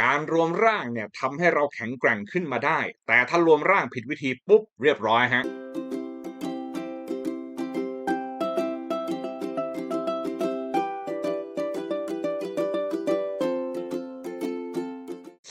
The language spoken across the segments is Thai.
การรวมร่างเนี่ยทำให้เราแข็งแกร่งขึ้นมาได้ แต่ถ้ารวมร่างผิดวิธีปุ๊บเรียบร้อยฮะ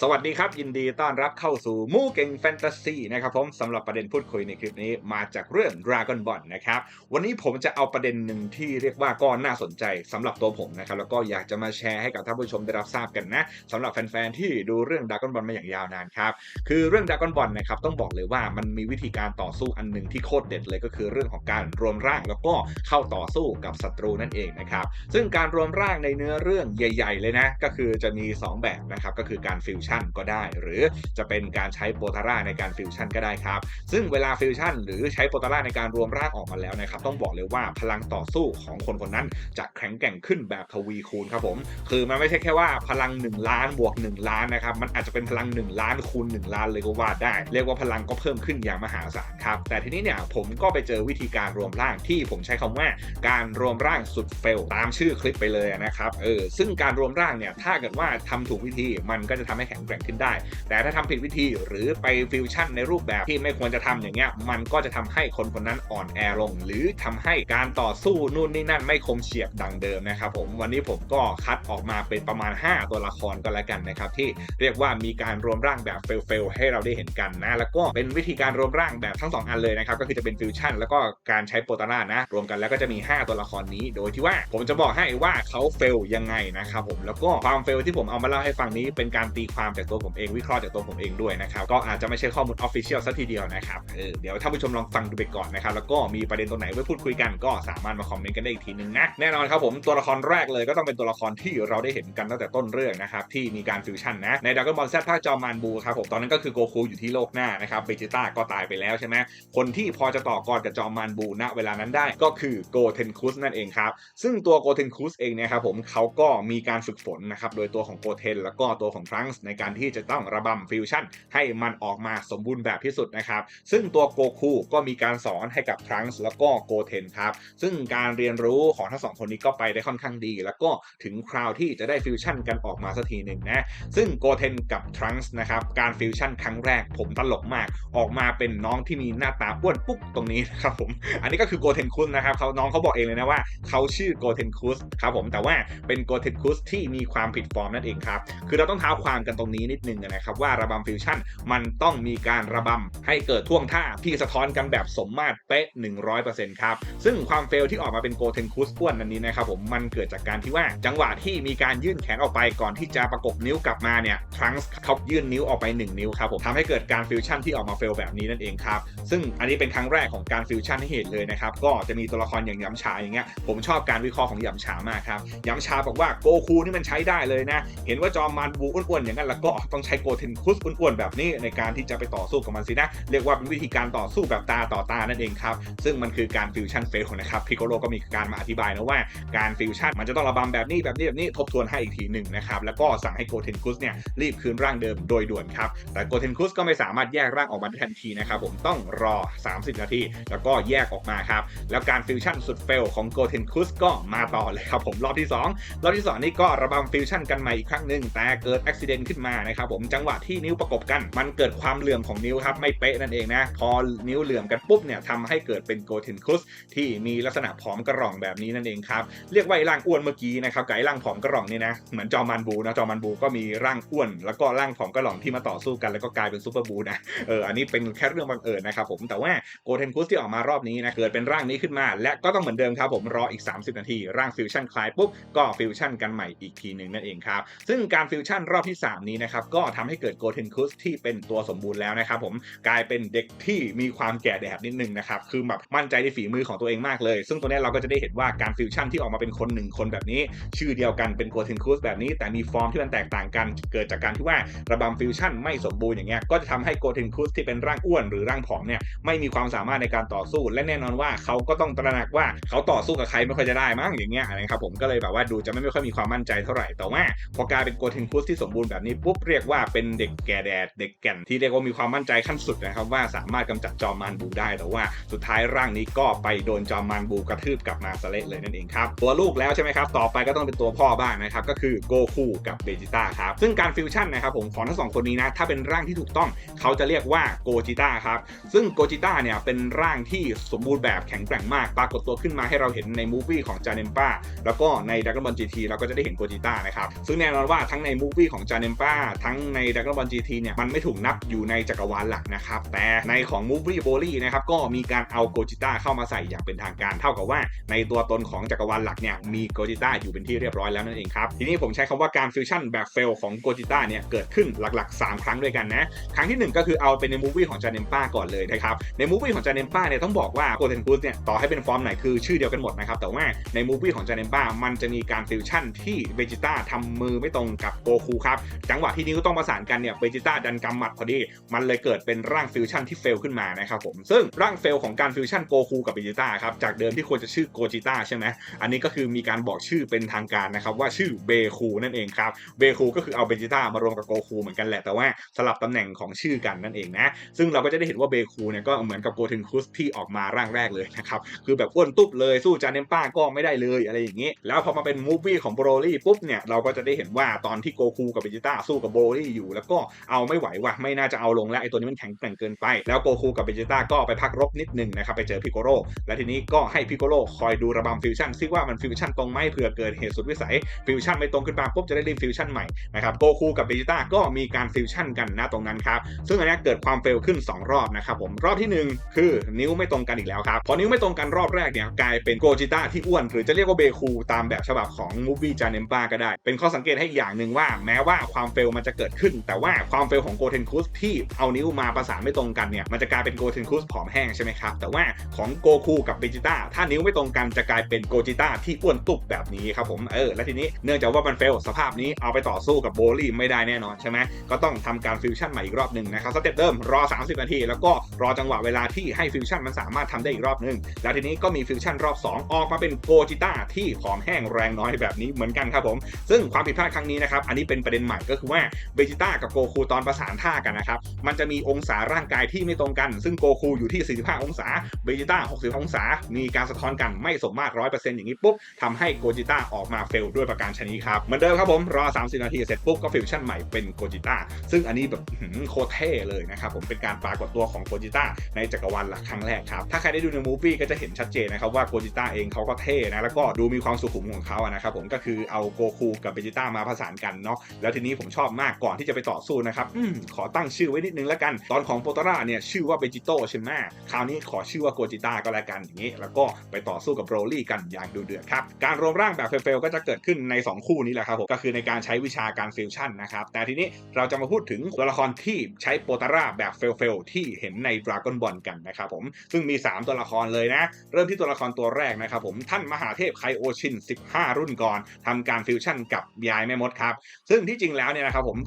สวัสดีครับ ยินดีต้อนรับเข้าสู่มู่เก่งแฟนตาซีนะครับผมสำหรับประเด็นพูดคุยในคลิปนี้มาจากเรื่อง Dragon Ball นะครับวันนี้ผมจะเอาประเด็นหนึ่งที่เรียกว่าก็น่าสนใจสำหรับตัวผมนะครับแล้วก็อยากจะมาแชร์ให้กับท่านผู้ชมได้รับทราบกันนะสำหรับแฟนๆที่ดูเรื่อง Dragon Ball มาอย่างยาวนานครับคือเรื่อง Dragon Ball นะครับต้องบอกเลยว่ามันมีวิธีการต่อสู้อันหนึ่งที่โคตรเด็ดเลยก็คือเรื่องของการรวมร่างแล้วก็เข้าต่อสู้กับศัตรูนั่นเองนะครับซึ่งการรวมร่างในเนื้อเรื่องใหญ่ ๆ เลยนะก็คือจะมี 2 แบบนะครับก็คือการฟิวชั่นก็ได้ หรือจะเป็นการใช้โปรตาร่าในการฟิวชั่นก็ได้ครับ ซึ่งเวลาฟิวชั่นหรือใช้โปรตาร่าในการรวมร่างออกมาแล้วนะครับ ต้องบอกเลยว่าพลังต่อสู้ของคนคนนั้นจะแข็งแกร่งขึ้นแบบทวีคูณครับผม คือมันไม่ใช่แค่ว่าพลัง 1 ล้านบวก 1 ล้านนะครับ มันอาจจะเป็นพลัง 1 ล้านคูณ 1 ล้านเลยก็ว่าได้ เรียกว่าพลังก็เพิ่มขึ้นอย่างมหาศาลครับ แต่ทีนี้เนี่ยผมก็ไปเจอวิธีการรวมร่างที่ผมใช้คำว่าการรวมร่างสุดเฟลตามชื่อคลิปไปเลยนะครับ เออ ซึ่งการรวมร่างเนี่ย ถ้าเกิดว่าทำถูกวิธี มันก็จะทำให้แข็งแกร่งขึ้นได้ แต่ถ้าทำผิดวิธีหรือไปฟิวชั่นในรูปแบบที่ไม่ควรจะทำอย่างเงี้ยมันก็จะทำให้คนคนนั้นอ่อนแอลง หรือทำให้การต่อสู้นู่นนี่นั่นไม่คมเฉียบดังเดิมนะครับผมวันนี้ผมก็คัดออกมาเป็นประมาณ 5 ตัวละครก็แล้วกันนะครับที่เรียกว่ามีการรวมร่างแบบเฟลๆให้เราได้เห็นกันนะ แล้วก็เป็นวิธีการรวมร่างแบบทั้ง 2 อันเลยนะครับก็คือจะเป็นฟิวชั่นแล้วก็การใช้โปรตาร่านะ รวมกันแล้วก็จะมี 5 ตัวละครนี้ โดยที่ว่าผมจะบอกให้ว่าเขาเฟลยังไงนะครับผมแล้วก็ความเฟลที่ผมเอามาเล่าให้ฟังนี้เป็นการตีความจากตัวผมเองวิเคราะห์จากตัวผมเองด้วยนะครับก็อาจจะไม่ใช่ข้อมูลออฟฟิเชียลสัทีเดียวนะครับเออเดี๋ยวท่านผู้ชมลองฟังดูไปก่อนนะครับแล้วก็มีประเด็นตรงไหนไว้พูดคุยกันก็สามารถมาคอมเมนต์กันได้อีกทีนึงนะแน่นอนครับผมตัวละครแรกเลยก็ต้องเป็นตัวละครที่เราได้เห็นกันตั้งแต่ต้นเรื่องนะครับที่มีการฟิวชั่นนะในด r a ก้ o n บอลแซภาคจอมานบูครับผมตอนนั้นก็คือโกคูอยู่ที่โลกหน้านะครับเบจิต้าก็ตายไปแล้วใช่ไหมคนที่พอจะต่อกรกับจอมานบูณเวลานั้นได้ก็คือโกเทนคุสนั่นเองครับซึ่งตัวโกเทนคุสเองเนี่ยครับผมเขาก็มีการฝึกฝนนะครับโดยตัวของโกเทนแล้วก็ตัวของทรังส์ในการที่จะต้องระบำฟิวชั่นให้มันออกมาสมบูรณ์แบบที่สุดนะครับ ซึ่งตัวโกคูก็มีการสอนให้กับทรังส์แล้วก็โกเทนครับ ซึ่งการเรียนรู้ของทั้งสองคนนี้ก็ไปได้ค่อนข้างดี แล้วก็ถึงคราวที่จะได้ฟิวชั่นกันออกมาสักทีหนึ่งนะ ซึ่งโกเทนกับทรังส์นะครับ การฟิวชั่นครั้งแรกผมตลกมาก ออกมาเป็นน้องที่มีหน้าตาอ้วนปุ๊กตรงนี้นะครับผม อันนี้ก็คือโกเทนคุสนะครับเขาน้องเขาบอกเองเลยนะว่าเขาชื่อโกเทนคุสครับผม แต่ว่าเป็นโกเทนคุสที่มีความผิดฟอร์มนั่นเองครับ คือเราต้องเท้าความกันตรงนี้นิดนึงนะครับว่าระบำฟิวชั่นมันต้องมีการระบำให้เกิดท่วงท่าที่สะท้อนกันแบบสมมาตรเป๊ะ 100%ครับ ซึ่งความเฟลที่ออกมาเป็นโกเทนคุสอ้วนอันนี้นะครับผมมันเกิดจากการที่ว่าจังหวะที่มีการยื่นแขนออกไปก่อนที่จะประกบนิ้วกลับมาเนี่ยทรังส์เขายื่นนิ้วออกไป 1 นิ้วครับผมทำให้เกิดการฟิวชั่นที่ออกมาเฟลแบบนี้นั่นเองครับซึ่งอันนี้เป็นครั้งแรกของการฟิวชั่นให้เห็นเลยนะครับก็จะมีตัวละครอย่างยำฉาอย่างเงี้ยผมชอบการวิเคราะห์ของยำฉามากครับยำฉาบอกว่าโกคูนี่มันใช้ได้เลยนะ เห็นว่าจอมมันบูอ้วนๆอย่างนั้นแล้วก็ต้องใช้โกเทนคุสอ้วนๆแบบนี้ในการที่จะไปต่อสู้กับมันสินะ เรียกว่าเป็นวิธีการต่อสู้แบบตาต่อตานั่นเองครับ ซึ่งมันคือการฟิวชั่นเฟลนะครับพิโกโลก็มีการมาอธิบายนะว่าการฟิวชั่นมันจะต้องระบำแบบนี้แบบนี้แบบนี้ทบทวนให้อีกทีหนึ่งนะครับแล้วก็สั่งให้โกเทนคุสเนี่ยรีบคืนร่างเดิมโดยด่วนครับแต่โกเทนคุสก็ไม่สามารถแยกร่างออกมาได้ทันทีนะครับผมต้องรอ 30 นาที แล้วก็แยกออกมาครับแล้วการฟิวชั่นสุดเฟลของโกเทนคุสก็มาต่อเลยครับผมรอบที่ 2 รอบที่ 2 นี่ก็ระบำฟิวชั่นกันใหม่อีกครั้งหนึ่งแต่เกิดอุบิเหตุขึ้นมานะครับผมจังหวะที่นิ้วประกบกัน มันเกิดความเหลื่อมของนิ้วครับไม่เป๊ะนั่นเองนะพอนิ้วเหลื่อมกันปุ๊บเนี่ยทำให้เกิดเป็นโกเทนคุสที่มีลักษณะผอมกระรองแบบนี้นั่นเองครับเรียกว่าร่างอ้วนเมื่อกี้นะครับกับไอ้ร่างผอมกระรองนี่นะเหมือนจอมันบูนะจอมันบูก็มีร่างอ้วน แล้วก็ร่างผอมกระรองที่มาต่อสู้กัน แล้วก็กลายเป็นซูเปอร์บูนะเอออันนี้เป็นแค่เรื่องบังเอิญนะครับผมแต่ว่าโกเทนคุสที่ออกมารอบนี้นะเกิดเป็นร่างนี้ขึ้นมา และก็ต้องเหมือนเดิมครับผมรออีก 30 นาที ร่างฟิวชั่นคลายปุ๊บก็ฟิวชั่นกันใหม่อีกทีหนึ่งนั่นเองครับซึ่งการฟิวชั่นรอบที่3นี้นะครับก็ทำให้เกิดโกเทนคุสที่เป็นตัวสมบูรณ์แล้วนะครับผมกลายเป็นเด็กที่มีความแก่แดดนิดนึงนะครับคือแบบมั่นใจในฝีมือของตัวเองมากเลย ซึ่งตัวนี้เราก็จะได้เห็นว่าการฟิวชั่นที่ออกมาเป็นคนหนึ่งคนแบบนี้ ชื่อเดียวกันเป็นโกเทนคุสแบบนี้ แต่มีฟอร์มที่มันแตกต่างกัน เกิดจากการที่ว่าระบำฟิวชั่นไม่สมบูรณ์อย่างเงี้ยก็จะทำให้โกเทนคุสที่เป็นร่างอ้วนหรือร่างผอมเนี่ยไม่มีความสามารถในการต่อสู้ และแน่นอนว่าเขาก็ต้องตระหนักว่าเขาต่อสู้กับใครไม่ค่อยจะได้มั้งอย่างเงี้ยนะครับผมก็เลยแบบว่าดูจะไม่ค่อยมีความมั่นใจเท่าไหร่แต่ว่าพอกลายเป็นโกเทนคุสที่สมบูรณ์แบบนี้ปุ๊บเรียกว่าเป็นเด็กแก่แดดเด็กแก่นที่เรียกว่ามีความมั่นใจขั้นสุดนะครับว่าสามารถกำจัดจอมมารบูได้แต่ว่าสุดท้ายร่างนี้ก็ไปโดนจอมมารบูกระทืบกลับมาสเละเลยนั่นเองครับตัวลูกแล้วใช่ไหมครับต่อไปก็ต้องเป็นตัวพ่อบ้างนะครับก็คือโกคูกับเบจิต้าครับซึ่งการฟิวชั่นนะครับผมของทั้งสองคนนี้นะถ้าเป็นร่างที่ถูกต้องเขาจะเรียกว่าโกจิต้าครับซึ่งโกจิต้าเนี่ยเป็นร่างที่สมบูรณ์แบบแข็งแกร่งมาก ปรากฏตัวขึ้นมาให้เราเห็นในมูฟวี่ของจาเนมป้าแล้วก็ในดักบอลจีทีเราก็จะได้เห็นโกจิต้านะครับซึ่งแน่นอนว่าทั้งในมูฟวี่ของจาเนมป้าทั้งในดักบอลจีทีเนี่ย มันไม่ถูกนับอยู่ในจักรวาลหลักนะครับ แต่ในของมูฟวี่โบลี่นะครับ ก็มีการเอาโกจิต้าเข้ามาใส่อย่างเป็นทางการ เท่ากับว่าในตัวตนของจักรวาลหลักเนี่ย มีโกจิต้าอยู่เป็นที่เรียบร้อยแล้วนั่นเองครับ ทีนี้ผมใช้คำว่าการฟิวชั่นแบบเฟลของโกจิต้าเนี่ย เกิดขึ้นหลักๆ 3 ครั้งด้วยกันนะ ครั้งที่ 1 ก็คือเอาเป็นในมูฟวี่ของจาเนมป้าก่อนเลยนะครับ ในมูฟวี่ของจาเนมป้าเนี่ยต้องบอกว่าโกเทนคุสเนี่ยต่อให้เป็นฟอร์มไหนคือชื่อเดียวกันหมดนะครับแต่ว่าในมูฟวี่ของจาเนมป้ามันจะมีการฟิวชั่นที่เบจิต้าทำมือไม่ตรงกับโกคูครับจังหวะที่นิ้วต้องประสานกันเนี่ยเบจิต้าดันกำหมัดพอดี มันเลยเกิดเป็นร่างฟิวชั่นที่เฟลขึ้นมานะครับผมซึ่งร่างเฟลของการฟิวชั่นโกคูกับเบจิต้าครับจากเดิมที่ควรจะชื่อโกจิต้าใช่ไหมอันนี้ก็คือมีการบอกชื่อเป็นทางการนะครับว่าชื่อเบคูนั่นเองครับเบคูก็คือเอาเบจิต้ามารวมกับโกคูเหมือนกันแหละแต่ว่าสลับตำแหน่งของชื่อกันนั่นเองนะซึ่งเราก็จะได้เห็นว่าเบคูเนี่ยก็เหมือนกับโกเทนคุสที่ออกมาร่างแรกเลยนะครับคือแบบอ้วนตุ๊บเลยสู้จานเนมป้าก็ไม่ได้เลยอะไรอย่างนี้ แล้วพอมาเป็นมูฟวี่ของโบรลี่ปุ๊บเนี่ยเราก็จะได้เห็นว่าตอนที่โกคูกับเบจิต้าสู้กับโบลี่อยู่ แล้วก็เอาไม่ไหวว่ะไม่น่าจะเอาลงแล้วไอ้ตัวนี้มันแข็งแกร่งเกินไป แล้วโกคูกับเบจิต้าก็ไปพักรบนิดนึงนะครับไปเจอพิโกโรและทีนี้ก็ให้พิโกโรคอยดูระบำฟิวชั่นซิว่ามันฟิวชั่นตรงไหมเผื่อเกิดเหตุสุดวิสัยฟิวชั่นไม่ตรงขึ้นมาปุ๊บจะได้รีบฟิวชั่นใหม่นะครับโกคูกับเบจิต้าก็มีการฟิวชั่นกันนะตรงนั้นครับซึ่งอันนี้เกิดความเฟลขึ้น 2 รอบนะครับผมรอบที่ 1 คือนิ้วไม่ตรงกันอีกแล้วครับพอนิ้วไม่ตรงกันรอบแรกเนี่ยกลายเป็นโกจิต้าที่อ้วนหรือจะเรียกว่าเบคูตามแบบฉบับของมูฟวี่จาเนมปาก็ได้ เป็นข้อสังเกตให้อย่างหนึ่งว่าแม้ว่าความเฟลมันจะเกิดขึ้น แต่ว่าความเฟลของโกเทนคุสที่เอานิ้วมาประสานไม่ตรงกันเนี่ยมันจะกลายเป็นโกเทนคุสผอมแห้งใช่ไหมครับแต่ว่าของโกคูกับเบจิต้าถ้านิ้วไม่ตรงกันจะกลายเป็นโกจิต้าที่อ้วนตุบแบบนี้ครับผมเออและทีนี้เนื่องจากว่ามันเฟลสภาพนี้เอาไปต่อสู้กับโบลี่ไม่ได้แน่นอนใช่ไหมก็ต้องทำการฟิวชั่นใหม่อีกรอบหนึ่งนะครับสเต็ปเดิมรอ 30 นาที แล้วก็รอจังหวะเวลาที่ให้ฟิวชั่นมันสามารถทำได้อีกรอบหนึ่งแล้วทีนี้ก็มีฟิวชั่นรอบ 2 ออกมาเป็นโกจิต้าที่ผอมแห้งแรงน้อยแบบนี้เหมือนกันครับผมซึ่งความผิดพลาดครั้งนี้นะครับอันนี้เป็นประเด็นใหม่ก็คือว่าเบจิต้ากับโกคูตอนประสานท่ากันนะครับ มันจะมีองศาร่างกายที่ไม่ตรงกัน ซึ่งโกคูอยู่ที่ 45 องศา เบจิต้า 60 องศา มีการสะท้อนกันไม่สมมาตร 100%อย่างนี้ปุ๊บทำให้โกจิต้าออกมาเฟลด้วยประการชนิดครับ เหมือนเดิมครับผม รอ 30 นาทีเสร็จปุ๊บก็ฟิวชั่นใหม่เป็นโกจิต้า ซึ่งอันนี้แบบโคตรเท่เลยนะครับผมเป็นการปรากฏตัวของโกจิต้าในจักรวาลหลักครั้งแรกครับ ถ้าใครได้ดูในมูฟวี่ก็จะเห็นชัดเจนนะครับว่าโกจิต้าเองเขาก็เท่นะ แล้วก็ดูมีความสุขุมของเขาอะนะครับผม ก็คือเอาโกคูกับเบจิต้ามาผสานกันเนาะ แล้วทีนี้ผมชอบมากก่อนที่จะไปต่อสู้นะครับอขอตั้งชื่อไว้นิดนึงแล้วกัน ตอนของโปตราเนี่ยชื่อว่าเบจิโตใช่ไหมคราวนี้ขอชื่อว่าโกจิต้าก็แล้วกันอย่างนี้ แล้วก็ไปต่อสู้กับโรลี่กันอย่างดูเดือดครับ การรวมร่างแบบเฟลก็จะเกิดขึ้นใน 2 คู่นี้แหละครับผมก็คือในการใช้วิชาการฟิวชั่นนะครับ แต่ทีนี้เราจะมาพูดถึงตัวละครที่ใช้โปตราแบบเฟลที่เห็นในดราก้อนบอลกันนะครับผมซึ่งมี 3 ตัวละครเลยนะ เริ่มที่ตัวละครตัวแรกนะครับผมท่านมหาเทพไคโอชิน 15 รุ่นก่อนทำการฟิวชั่นกับยายแม่มดครับซึ่งที่จริงแล้วเนี่ยนะครับผม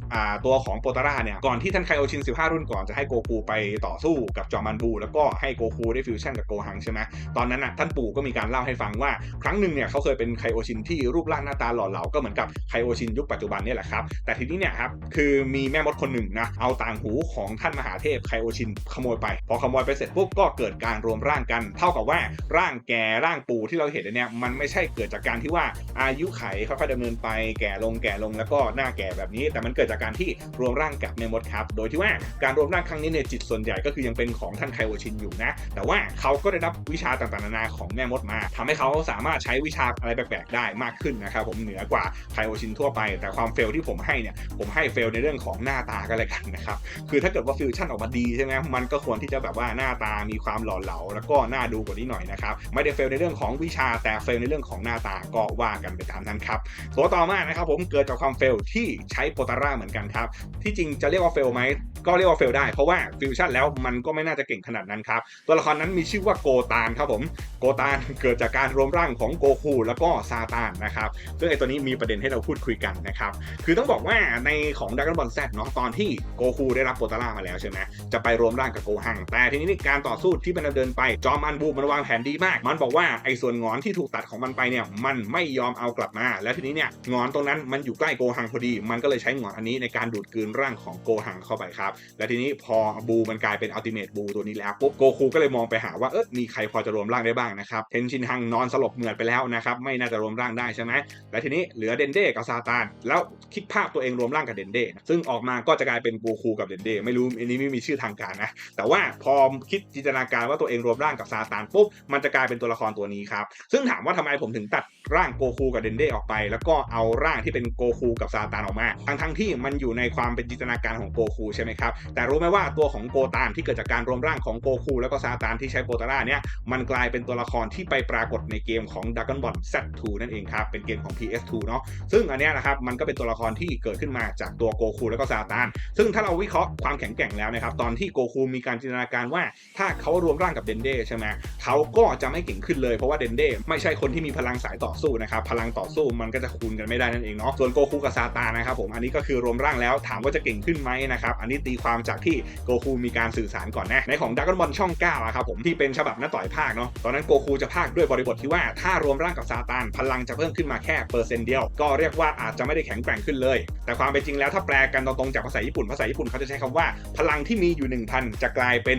ตัวของโปตาร่าเนี่ยก่อนที่ท่านไคโอชิน 15 รุ่นก่อนจะให้โกคูไปต่อสู้กับจอมันบู แล้วก็ให้โกคูได้ฟิวชั่นกับโกฮังใช่ไหมตอนนั้นน่ะท่านปู่ก็มีการเล่าให้ฟังว่า ครั้งหนึ่งเนี่ยเขาเคยเป็นไคโอชินที่รูปร่างหน้าตาหล่อเหลาก็เหมือนกับไคโอชินยุคปัจจุบันนี่แหละครับแต่ทีนี้เนี่ยครับคือมีแม่มดคนหนึ่งนะเอาต่างหูของท่านมหาเทพไคโอชินขโมยไป พอขโมยไปเสร็จปุ๊บก็เกิดการรวมร่างกัน เท่ากับว่าร่างแก่ร่างปู่ที่เราเห็นเนี่ยมันไม่ใช่เกิดจากการที่ว่าอายุไขค่อยๆดำเนินไปแก่ลงแก่ลงแล้วก็หน้าแก่แบบนี้แต่มันเกิดจากการที่รวมร่างกับแม่มดครับ โดยที่ว่าการรวมร่างครั้งนี้เนี่ยจิตส่วนใหญ่ก็คือยังเป็นของท่านไคโอชินอยู่นะ แต่ว่าเขาก็ได้รับวิชาต่างๆนานาของแม่มดมาทำให้เขาสามารถใช้วิชาอะไรแปลกๆได้มากขึ้นนะครับผมเหนือกว่าไคโอชินทั่วไป แต่ความเฟลที่ผมให้เนี่ยผมให้เฟลในเรื่องของหน้าตาก็เลยกันนะครับคือถ้าเกิดว่าฟิวชั่นออกมาดีใช่ไหมมันก็ควรที่จะแบบว่าหน้าตามีความหล่อเหลาแล้วก็น่าดูกว่านี้หน่อยนะครับไม่ได้เฟลในเรื่องของวิชาแต่เฟลในเรื่องของหน้าตาก็ว่ากันไปตามนั้นครับตัวต่อมานะครับผมเกิดจากความเฟลที่ใช้โปตาร่าเหมือนกันครับ ที่จริงจะเรียกว่าเฟลไหม ก็เรียกว่าเฟลได้เพราะว่าฟิวชั่นแล้วมันก็ไม่น่าจะเก่งขนาดนั้นครับ ตัวละครนั้นมีชื่อว่าโกตานครับผม โกตานเกิดจากการรวมร่างของโกคูแล้วก็ซาตานนะครับซึ่งไอตัวนี้มีประเด็นให้เราพูดคุยกันนะครับ คือต้องบอกว่าในของดักนบอลแซดเนาะตอนที่โกคูได้รับโปตาร่ามาแล้วใช่ไหมจะไปรวมร่างกับโกหัง แต่ทีนี้การต่อสู้ที่มันเดินไปจอมอันบูมันวางแผนดีมาก มันบอกว่าไอ้ส่วนงอนที่ถูกตัดของมันไปเนี่ยมันไม่ยอมเอากลับมา แล้วทีนี้เนี่ยงอนตรงนั้นมันอยู่ใกล้โกหังพอดี มันก็เลยใช้งอนอันนี้ในการดูดกลืนร่างของโกหังเข้าไปครับและทีนี้พอบูมันกลายเป็นอัลติเมทบูตัวนี้แล้วปุ๊บโกคูก็เลยมองไปหาว่าเออมีใครพอจะรวมร่างได้บ้างนะครับเทนชินฮังนอนสลบเหมือดไปแล้วนะครับไม่น่าจะรวมร่างได้ใช่ไหมและทีนี้เหลือเดนเด้กับซาตานแล้วคิดภาพตัวเองรวมร่างกับเดนเด้ซึ่งออกมาก็จะกลายเป็นโกคูกับเดนเด้ไม่รู้อันนี้ไม่มีชื่อทางการนะแต่ว่าพอคิดจินตนาการว่าตัวเองรวมร่างกับซาตานปุ๊บมันจะกลายเป็นตัวละครตัวนี้ครับซึ่งถามว่าทำไมผมถึงตัดร่างโกคูกับเดนเด้ออกไป แล้วก็เอาร่างที่เป็นโกคูกับซาตานออกมา ทั้งทั้งที่มันอยู่ในความเป็นจินตนาการของโกคูใช่ไหมครับแต่รู้ไหมว่าตัวของโกตานที่เกิดจากการรวมร่างของโกคูแล้วก็ซาตานที่ใช้โปตาร่าเนี่ยมันกลายเป็นตัวละครที่ไปปรากฏในเกมของ Dragon Ball Z2 นั่นเองครับเป็นเกมของ PS2 เนาะซึ่งอันเนี้ยนะครับมันก็เป็นตัวละครที่เกิดขึ้นมาจากตัวโกคูแล้วก็ซาตานซึ่งถ้าเราวิเคราะห์ความแข็งแกร่งแล้วนะครับตอนที่โกคูมีการจินตนาการว่า ถ้าเขารวมร่างกับเดนเด้ใช่ไหมเขาก็จะไม่เก่งขึ้นเลยเพราะว่าเดนเด้ไม่ใช่คนที่มีพลังสายต่อสู้นะครับพลังต่อสู้มันก็จะคูณกันไม่ได้นั่นเองเนาะส่วนโกคูกับซาตานนะครับผมอันนี้ก็คือรวมร่างแล้วถามว่าจะเก่งขึ้นไหมนะครับอันนี้ตีความจากที่โกคูมีการสื่อสารก่อนนะในของดักกอนบอลช่อง9อะครับผมที่เป็นฉบับหน้าต่อยภาคเนาะตอนนั้นโกคูจะภาคด้วยบริบทที่ว่าถ้ารวมร่างกับซาตานพลังจะเพิ่มขึ้นมาแค่เปอร์เซ็นต์เดียว ก็เรียกว่าอาจจะไม่ได้แข็งแกร่งขึ้นเลย แต่ความเป็นจริงแล้วถ้าแปลกันตรงๆจากภาษาญี่ปุ่นภาษาญี่ปุ่นเขาจะใช้คำว่า พลังที่มีอยู่ 1000 จะกลายเป็น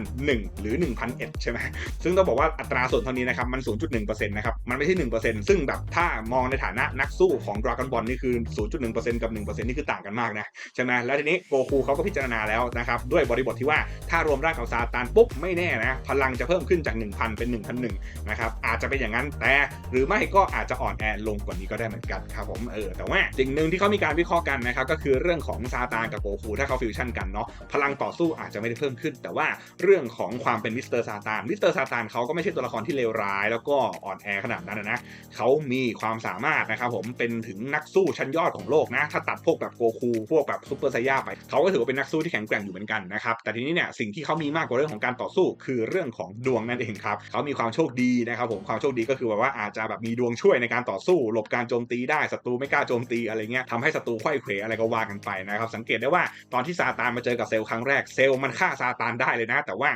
1001 หรือ 1001 ใช่ไหมซึ่งต้องบอกว่าอัตราส่วนเท่านี้นะครับมัน 0.1%นะครับมันไม่ใช่ 1%ซึ่งแบบถ้ามองในฐานะนักสู้ของดราก้อนบอลนี่คือ 0.1%กับ 1%นี่คือต่างกันมากนะใช่ไหมแล้วทีนี้โกคูเขาก็พิจารณาแล้วนะครับด้วยบริบทที่ว่าถ้ารวมร่างกับซาตานปุ๊บไม่แน่นะพลังจะเพิ่มขึ้นจาก 1,000 เป็น 1,001นะครับอาจจะเป็นอย่างนั้นแต่หรือไม่ก็อาจจะอ่อนแอลงกว่านี้ก็ได้เหมือนกันครับผมเออแต่ว่าสิ่งหนึ่งที่เขามีการวิเคราะห์กันนะครับก็คือเรื่องของซาตานกับโกคูถ้าเขาฟิวชั่นกันเนาะพลังต่อสู้อาจจะไม่ได้เพิ่มขึ้น แต่ว่าเรื่องของความเป็นมิสเตอร์ซาตานมิสเตอร์ซาตานเขาก็ไม่ใช่ตัวละครที่เลวร้าย แล้วก็อ่อนแอขนาดนั้นนะเขามีความสามารถนะครับผมเป็นถึงนักสู้ชั้นยอดของโลกนะถ้าตัดพวกแบบโกคูพวกแบบซูเปอร์ไซย่าไปเขาก็ถือว่าเป็นนักสู้ที่แข็งแกร่งอยู่เหมือนกันนะครับแต่ทีนี้เนี่ยสิ่งที่เขามีมากกว่าเรื่องของการต่อสู้คือเรื่องของดวงนั่นเองครับเขามีความโชคดีนะครับผมความโชคดีก็คือแบบว่าอาจจะแบบมีดวงช่วยในการต่อสู้ หลบการโจมตีได้ศัตรูไม่กล้าโจมตีอะไรเงี้ยทำให้ศัตรูไขว้เขวอะไรก็ว่ากันไปนะครับสังเกตได้ว่าตอนที่ซาตานมาเจอกับเซลล์ครั้งแรกเซลล์มันฆ่าซาตานได้เลยนะ แต่ว่า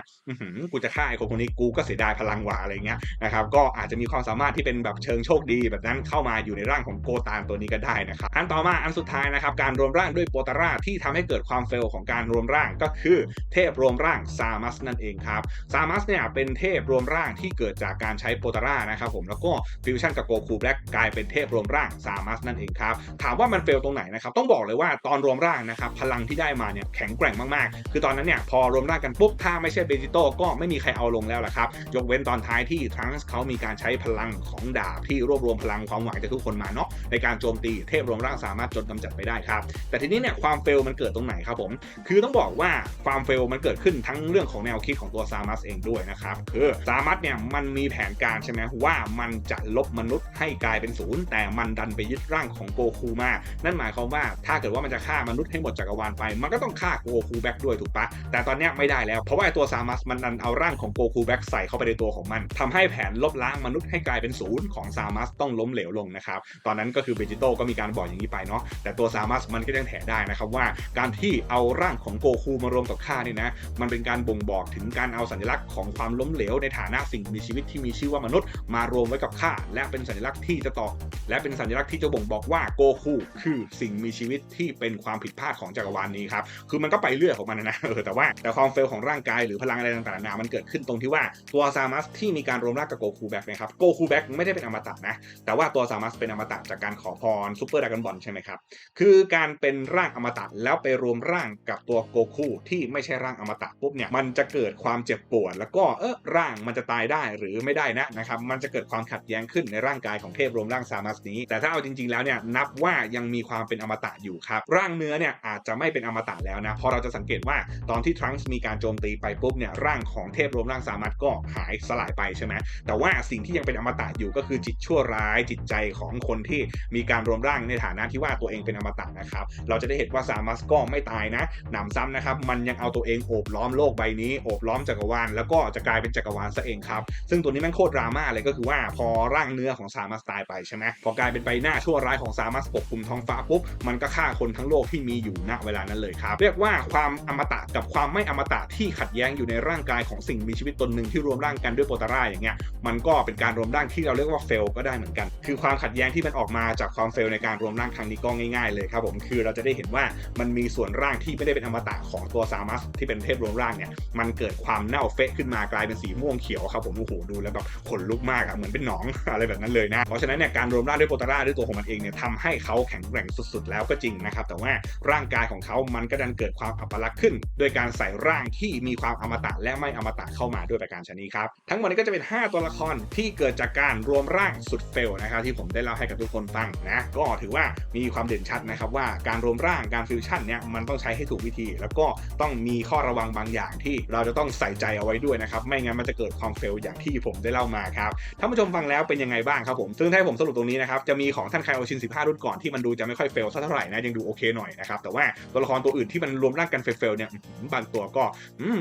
กูจะฆ่าไอ้คนคนนี้กูก็เสียดายพลังหว่าอะไรเงี้ยนะครับก็อาจจะมีความสามารถที่เป็นแบบเชิงโชคดี แบบนั้นเข้ามาอยู่ในร่างของโกตานตัวนี้ก็ได้นะครับอันต่อมาอันสุดท้ายนะครับการรวมร่างด้วยโปตาร่าที่ทำให้เกิดความเฟลของการรวมร่างก็คือเทพรวมร่างซามัสนั่นเองครับซามัสเนี่ยเป็นเทพรวมร่างที่เกิดจากการใช้โปตาร่านะครับผมแล้วก็ฟิวชั่นกับโกคูแบล็กกลายเป็นเทพรวมร่างซามัสนั่นเองครับถามว่ามันเฟลตรงไหนนะครับต้องบอกเลยว่าตอนรวมร่างนะครับพลังที่ได้มาเนี่ยแข็งแกร่งมากๆ คือตอนนั้นเนี่ยพอรวมร่างกันปุ๊บถ้าไม่ใช่เบจิโต้ก็ไม่มีใครเอาลงแล้วแหละครับยกเว้นตอนท้ายที่ทรังส์เขามีการใช้พลังของดาบที่รวบรวมพลังความหวังจากทุกคนมาเนาะในการโจมตีเทพรวมร่างสามารถจนกำจัดไปได้ครับแต่ทีนี้เนี่ยความเฟลมันเกิดตรงไหนครับผมคือต้องบอกว่าความเฟลมันเกิดขึ้นทั้งเรื่องของแนวคิดของตัวซามัสเองด้วยนะครับ คือซามัสเนี่ยมันมีแผนการใช่ไหมว่ามันจะลบมนุษย์ให้กลายเป็นศูนย์แต่มันดันไปยึดร่างของโกคูมา นั่นหมายความว่าถ้าเกิดว่ามันจะฆ่ามนุษย์ให้หมดจักรวาลไป มันก็ต้องฆ่าโกคูแบ็กด้วยถูกปะแต่ตอนนี้ไม่ได้แล้วเพราะว่าตัวซามัสมันดันเอาร่างของโกคูแบ็กใส่เข้าไปในตัวของมันทำให้แผนลบล้างมนุษย์ให้กลายเป็นศูนย์ของซามัสต้องล้มเหลวลงนะครับตอนนั้นก็คือเบจิโต้ก็มีการบอกอย่างนี้ไปเนาะแต่ตัวซามัสมันก็ยังแถได้นะครับว่าการที่เอาาร่างของโกคูมารวมกับข้านี่นะ มันเป็นการบ่งบอกถึงการเอาสัญลักษณ์ของความล้มเหลวในฐานะสิ่งมีชีวิตที่มีชื่อว่ามนุษย์ มารวมไว้กับข้าและเป็นสัญลักษณ์ที่จะต่อ และเป็นสัญลักษณ์ที่จะบ่งบอกว่าโกคูคือสิ่งมีชีวิตที่เป็นความผิดพลาดของจักรวาลนี้ครับคือมันก็ไปเรื่อยของมันนะเออแต่ว่าแต่ความเฟลของร่างกายหรือพลังอะไรต่างๆนานามันเกิดขึ้นตรงที่ว่าตัวซามัสที่มีการรวมร่างกับโกคูแบ็กนะครับโกคูแบ็กไม่ได้เป็นอมตะนะแต่ว่าตัวซามัสเป็นอมตะจากการขอพรซูเปอร์ดากอนบอลใช่ไหมครับคือการเป็นร่างอมตะแล้วไปรวมร่างกับตัวโกคูที่ไม่ใช่ร่างอมตะปุ๊บเนี่ยมันจะเกิดความเจ็บปวด แล้วก็เออร่างมันจะตายได้หรือไม่ได้นะนะครับมันจะเกิดความขัดแย้งขึ้นในร่างกายของเทพรวมร่างซามัสนี้ แต่ถ้าเอาจริงๆแล้วเนี่ยนับว่ายังมีความเป็นอมตะอยู่ครับร่างเนื้อเนี่ยอาจจะไม่เป็นอมตะแล้วนะพอเราจะสังเกตว่าตอนที่ทรังส์มีการโจมตีไปปุ๊บเนี่ยร่างของเทพรวมร่างซามัสก็หายสลายไปใช่ไหมแต่ว่าสิ่งที่ยังเป็นอมตะอยู่ก็คือจิตชั่วร้ายจิตใจของคนที่มีการรวมร่างในฐานะที่ว่าตัวเองเป็นอมตะนะครับเราจะได้เห็นว่าซามัสก็ไม่ตายนะนะหนำซ้ำนะครับมันยังเอาตัวเองโอบล้อมโลกใบนี้โอบล้อมจักรวาลแล้วก็จะกลายเป็นจักรวาลซะเองครับซึ่งตัวนี้แม่งโคตรดราม่าเลยก็คือว่าพอร่างเนื้อของซามัสตายไปใช่ไหมพอกลายเป็นใบหน้าชั่วร้ายของซามัสปกคลุมท้องฟ้าปุ๊บมันก็ฆ่าคนทั้งโลกที่มีอยู่ณเวลานั้นเลยครับ เรียกว่าความอมตะกับความไม่อมตะที่ขัดแย้งอยู่ในร่างกายของสิ่งมีชีวิตตนหนึ่งที่รวมร่างกันด้วยโปรตาร่าอย่างเงี้ยมันก็เป็นการรวมร่างที่เราเรียกว่าเฟลก็ได้เหมือนกัน คือความขัดแย้งที่มันออกมาจากความเฟลในการรวมร่างครั้งนี้ก็ง่าย ๆเลยครับผมคือเราจะได้เห็นว่ามันมีส่วนร่างที่ที่ไม่ได้เป็นอมตะของตัวซามัสที่เป็นเทพรวมร่างเนี่ยมันเกิดความเน่าเฟะขึ้นมากลายเป็นสีม่วงเขียวครับผมโอ้โหดูแล้วแบบขนลุกมากอะเหมือนเป็นหนอง อะไรแบบนั้นเลยนะ เพราะฉะนั้นเนี่ยการรวมร่างด้วยโปรตาร่าด้วยตัวของมันเองเนี่ยทำให้เขาแข็งแกร่งสุดๆ แล้วก็จริงนะครับ แต่ว่าร่างกายของเขามันก็ดันเกิดความอัปลักษณ์ขึ้น โดยการใส่ร่างที่มีความอมตะและไม่อมตะเข้ามาด้วยประการชนีครับ ทั้งหมดนี้ก็จะเป็น 5 ตัวละครที่เกิดจากการรวมร่างสุดเฟลนะครับที่ผมได้เล่าให้กับทุกคนฟังนะก็ถือว่ามีความเด่นชัดนะครับว่าการรวมร่างการฟิวชั่นเนี่ยมันต้องใช้ให้ถูกวิธี แล้วก็ต้องมีข้อระวังบางอย่างที่เราจะต้องใส่ใจเอาไว้ด้วยนะครับ ไม่งั้นมันจะเกิดความเฟลอย่างที่ผมได้เล่ามาครับท่านผู้ชมฟังแล้วเป็นยังไงบ้างครับผมซึ่งถ้าผมสรุปตรงนี้นะครับจะมีของท่านไคโอชิน 15 รุ่นก่อนที่มันดูจะไม่ค่อยเฟลสักเท่าไหร่นะยังดูโอเคหน่อยนะครับแต่ว่าตัวละครตัวอื่นที่มันรวมร่างกันเฟลเนี่ยบางตัวก็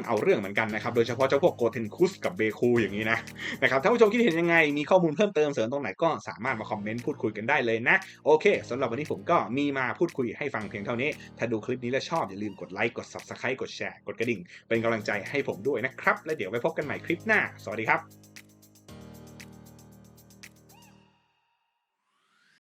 เอาเรื่องเหมือนกันนะครับโดยเฉพาะเจ้าพวกโกเทนคุสกับเบคูอย่างนี้นะนะครับท่านผู้ชมคิดเห็นยังไงมีข้อมูลเพิ่มเติมเสริมตรงไหนก็สามารถมาคอมเมนต์พูดคุยกันได้เลยนะโอเคสำหรับวันนี้ผมก็มีมาพูดคุยให้ฟังเพียงเท่านี้ถ้าดูคลิปนี้แล้วชอบอย่าลืมกดไลค์กด Subscribe กดแชร์กดกระดิ่ง เป็นกำลังใจให้ผมด้วยนะครับ และเดี๋ยวไปพบกันใหม่คลิปหน้า สวัสดีครับ